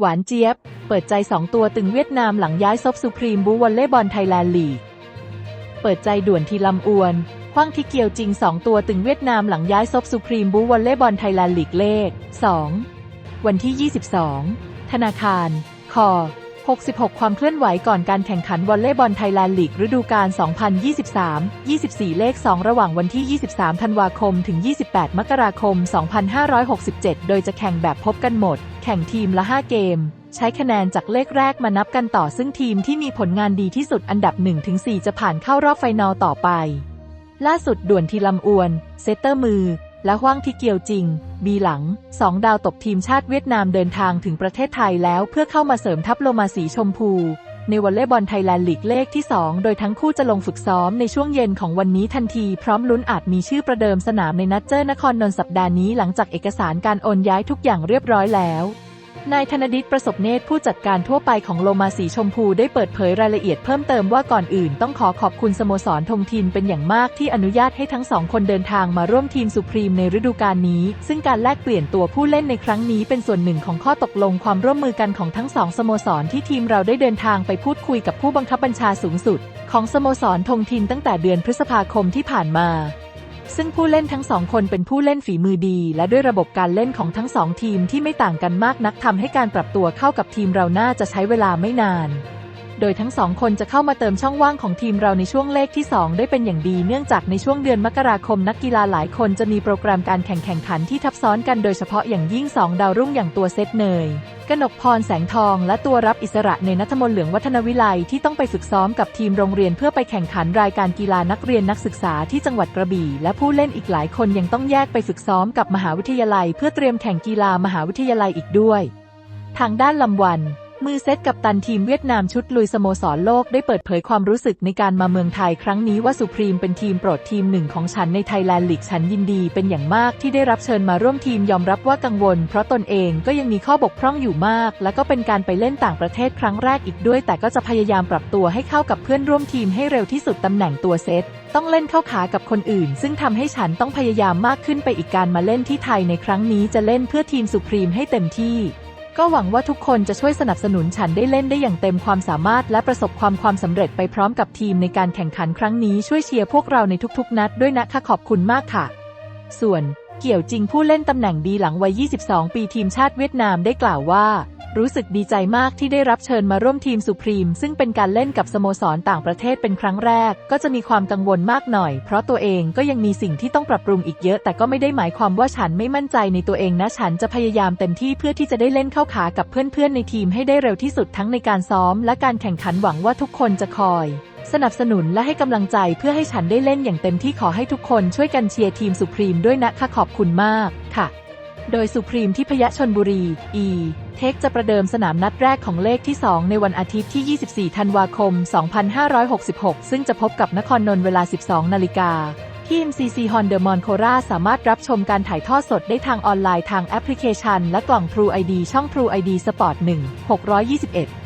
หวานเจี๊ยบ เปิดใจ 2 ตัวตึงเวียดนามหลังย้ายซบสุพรีมบูวอลเล่บอลไทยแลนด์ลีก เปิดใจด่วนทีลำอวนคว้างที่เกียวจริง 2 ตัวตึงเวียดนามหลังย้ายซบสุพรีมบูวอลเล่บอลไทยแลนด์ลีกเลข 2 วันที่ 22 ธนาคาร คอ 66 ความเคลื่อนไหวก่อนการแข่งขันวอลเลย์บอลไทยแลนด์ลีกฤดูกาล 2023-24 เลข 2 ระหว่างวันที่ 23 ธันวาคม ถึง 28 มกราคม 2567 โดยจะแข่งแบบพบกันหมด แข่งทีมละ 5 เกม ใช้คะแนนจากเลขแรกมานับกันต่อซึ่งทีมที่มีผลงานดีที่สุดอันดับ 1-4 จะผ่านเข้ารอบไฟนอลต่อไป ล่าสุดด่วนทีลำอวน เซตเตอร์มือ และฮว่างที่เกียวจริง บีหลังสองดาวตบทีมชาติเวียดนามเดินทางถึงประเทศไทยแล้วเพื่อเข้ามาเสริมทัพโลมาสีชมพู ในวอลเลย์บอลไทยแลนด์ลีกเลขที่ 2 โดยทั้งคู่จะลงฝึกซ้อมในช่วงเย็นของวันนี้ทันทีพร้อมลุ้นอาจมีชื่อประเดิมสนามในนัดเจอนครนนท์สัปดาห์นี้หลังจากเอกสารการโอนย้ายทุกอย่างเรียบร้อยแล้ว นายธนดิษประสบเนตรผู้จัดการทั่วไปของโลมาสีชมพูได้เปิดเผยรายละเอียดเพิ่มเติมว่าก่อนอื่นต้องขอขอบคุณสโมสรธงทินเป็นอย่างมากที่อนุญาตให้ทั้งสองคนเดินทางมาร่วมทีมสุพรีมในฤดูกาลนี้ ซึ่งการแลกเปลี่ยนตัวผู้เล่นในครั้งนี้เป็นส่วนหนึ่งของข้อตกลงความร่วมมือกันของทั้งสองสโมสรที่ทีมเราได้เดินทางไปพูดคุยกับผู้บังคับบัญชาสูงสุด ของสโมสรธงทินตั้งแต่เดือนพฤษภาคมที่ผ่านมา ซึ่งผู้เล่นทั้งสองคนเป็นผู้เล่นฝีมือดี และด้วยระบบการเล่นของทั้งสองทีมที่ไม่ต่างกันมากนักทำให้การปรับตัวเข้ากับทีมเราน่าจะใช้เวลาไม่นาน โดยทั้งสองคนจะเข้ามาเติมช่องว่างของทีมเราในช่วงเลขที่ 2 ได้เป็นอย่างดี เนื่องจากในช่วงเดือนมกราคมนักกีฬาหลายคนจะมีโปรแกรมการแข่งแข่งขันที่ทับซ้อนกันโดยเฉพาะอย่างยิ่ง 2 ดาวรุ่งอย่างตัวเซตเนยกนกพรแสงทองและตัวรับอิสระในนัทมนเหลืองวัฒนวิไลที่ต้องไปฝึกซ้อมกับทีมโรงเรียนเพื่อไปแข่งขันรายการกีฬานักเรียนนักศึกษาที่จังหวัดกระบี่ และผู้เล่นอีกหลายคนยังต้องแยกไปฝึกซ้อมกับมหาวิทยาลัย เพื่อเตรียมแข่งกีฬามหาวิทยาลัยอีกด้วย ทางด้านลำวัน มือเซตกับตันทีมเวียดนามชุดลุยสโมสรโลกได้เปิดเผยความรู้สึกในการมาเมืองไทยครั้งนี้ว่าสุพรีมเป็นทีมโปรดทีมหนึ่งของฉันในไทยแลนด์ลีกฉันยินดีเป็นอย่างมากที่ได้รับเชิญมาร่วมทีมยอมรับว่ากังวล เพราะตนเองก็ยังมีข้อบกพร่องอยู่มาก และก็เป็นการไปเล่นต่างประเทศครั้งแรกอีกด้วย แต่ก็จะพยายามปรับตัวให้เข้ากับเพื่อนร่วมทีมให้เร็วที่สุดตำแหน่งตัวเซตต้องเล่นเข้าขากับคนอื่น ซึ่งทำให้ฉันต้องพยายามมากขึ้นไปอีกการมาเล่นที่ไทยในครั้งนี้จะเล่นเพื่อทีมสุพรีมให้เต็มที่ ก็หวังว่าทุกคนจะช่วยสนับสนุนฉันได้เล่นได้อย่างเต็มความสามารถและประสบความความสำเร็จไปพร้อมกับทีมในการแข่งขันครั้งนี้ช่วยเชียร์พวกเราในทุกๆ นัดด้วยนะคะขอบคุณมากค่ะ ส่วนเกี่ยวจริงผู้เล่นตำแหน่งดีหลังวัย 22 ปีทีมชาติเวียดนามได้กล่าวว่า รู้สึกดีใจมากที่ได้รับเชิญมาร่วมทีมสุพรีม ซึ่งเป็นการเล่นกับสโมสรต่างประเทศเป็นครั้งแรก ก็จะมีความกังวลมากหน่อย เพราะตัวเองก็ยังมีสิ่งที่ต้องปรับปรุงอีกเยอะ แต่ก็ไม่ได้หมายความว่าฉันไม่มั่นใจในตัวเองนะ ฉันจะพยายามเต็มที่เพื่อที่จะได้เล่นเข้าขากับเพื่อนๆในทีมให้ได้เร็วที่สุดทั้งในการซ้อม และการแข่งขันหวังว่าทุกคนจะคอยสนับสนุนและให้กำลังใจเพื่อให้ฉันได้เล่นอย่างเต็มที่ขอให้ทุกคนช่วยกันเชียร์ทีมสุพรีมด้วยนะคะขอบคุณมากค่ะ โดยสุพรีมที่พยชนบุรี อีเทคจะประเดิมสนามนัดแรกของเลขที่ 2 ในวันอาทิตย์ที่ 24 ธันวาคม 2566 ซึ่งจะพบกับนครนนท์เวลา 12 นาฬิกาทีม CC h o n d e m o n c o r a สามารถรับชมการถ่ายทอดสดได้ทางออนไลน์ทางแอปพลิเคชัน และกล่อง True ID ช่อง True ID Sport 1 621